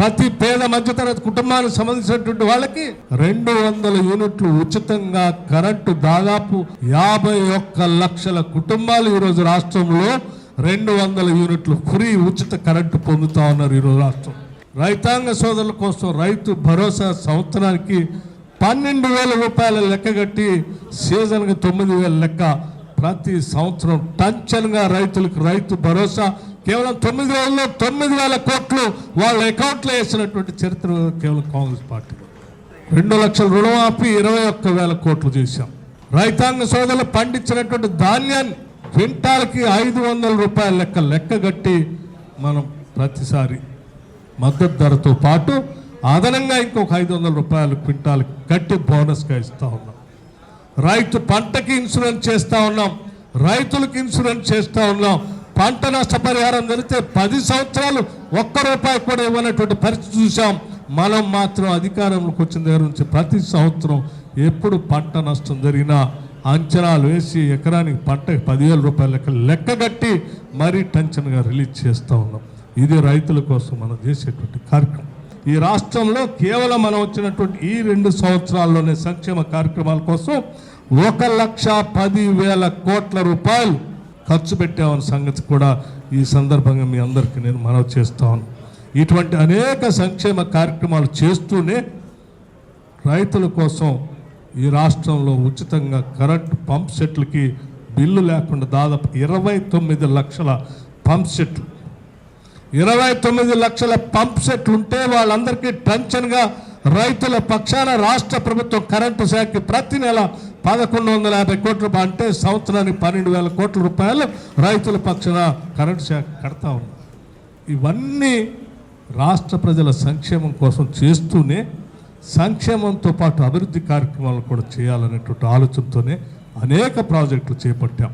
ప్రతి పేద మధ్యతరగతి కుటుంబానికి సంబంధించినటువంటి వాళ్ళకి రెండు వందల యూనిట్లు ఉచితంగా కరెంటు దాదాపు యాభై ఒక్క లక్షల కుటుంబాలు ఈరోజు రాష్ట్రంలో రెండు వందల యూనిట్లు ఫ్రీ ఉచిత కరెంటు పొందుతా ఉన్నారు ఈరోజు రాష్ట్రం. రైతాంగ సోదరుల కోసం రైతు భరోసా సంవత్సరానికి పన్నెండు వేల రూపాయల లెక్క కట్టి సీజన్కి తొమ్మిది వేల లెక్క ప్రతి సంవత్సరం టంచన్గా రైతులకు రైతు భరోసా కేవలం తొమ్మిది రోజుల్లో తొమ్మిది వేల కోట్లు వాళ్ళ అకౌంట్లో వేసినటువంటి చరిత్ర కేవలం కాంగ్రెస్ పార్టీ. రెండు లక్షల రుణమాఫీ ఇరవై ఒక్క వేల కోట్లు చేశాం. రైతాంగ సోదరులు పండించినటువంటి ధాన్యాన్ని క్వింటాల్కి ఐదు వందల రూపాయల లెక్క లెక్క కట్టి మనం ప్రతిసారి మద్దతు ధరతో పాటు అదనంగా ఇంకొక ఐదు వందల రూపాయలు క్వింటాల్ కట్టి బోనస్గా ఇస్తూ ఉన్నాం. రైతు పంటకి ఇన్సూరెన్స్ చేస్తూ ఉన్నాం. రైతులకు ఇన్సూరెన్స్ చేస్తూ ఉన్నాం. పంట నష్టపరిహారం జరిగితే పది సంవత్సరాలు ఒక్క రూపాయి కూడా ఇవ్వనటువంటి పరిస్థితి చూసాం మనం మాత్రం అధికారంలోకి వచ్చిన దగ్గర నుంచి ప్రతి సంవత్సరం ఎప్పుడు పంట నష్టం జరిగినా అంచనాలు వేసి ఎకరానికి పంటకి పదివేల రూపాయల లెక్క లెక్క కట్టి మరీ టెన్షన్గా రిలీజ్ చేస్తూ ఉన్నాం. ఇది రైతుల కోసం మనం చేసేటువంటి కార్యక్రమం. ఈ రాష్ట్రంలో కేవలం మనం వచ్చినటువంటి ఈ రెండు సంవత్సరాల్లోనే సంక్షేమ కార్యక్రమాల కోసం ఒక లక్ష పది వేల కోట్ల రూపాయలు ఖర్చు పెట్టామన్న సంగతి కూడా ఈ సందర్భంగా మీ అందరికీ నేను మనవి చేస్తాను. ఇటువంటి అనేక సంక్షేమ కార్యక్రమాలు చేస్తూనే రైతుల కోసం ఈ రాష్ట్రంలో ఉచితంగా కరెంటు పంప్ సెట్లకి బిల్లు లేకుండా దాదాపు ఇరవై తొమ్మిది లక్షల పంప్ సెట్లు ఇరవై తొమ్మిది లక్షల పంప్ సెట్లు ఉంటే వాళ్ళందరికీ టెన్షన్గా రైతుల పక్షాన రాష్ట్ర ప్రభుత్వం కరెంటు శాఖకి ప్రతి నెల పదకొండు వందల యాభై కోట్ల రూపాయలు అంటే సంవత్సరానికి పన్నెండు వేల కోట్ల రూపాయలు రైతుల పక్షాన కరెంటు శాఖ కడతా ఉన్నాం ఇవన్నీ రాష్ట్ర ప్రజల సంక్షేమం కోసం చేస్తూనే సంక్షేమంతో పాటు అభివృద్ధి కార్యక్రమాలు కూడా చేయాలనేటువంటి ఆలోచనతోనే అనేక ప్రాజెక్టులు చేపట్టాం.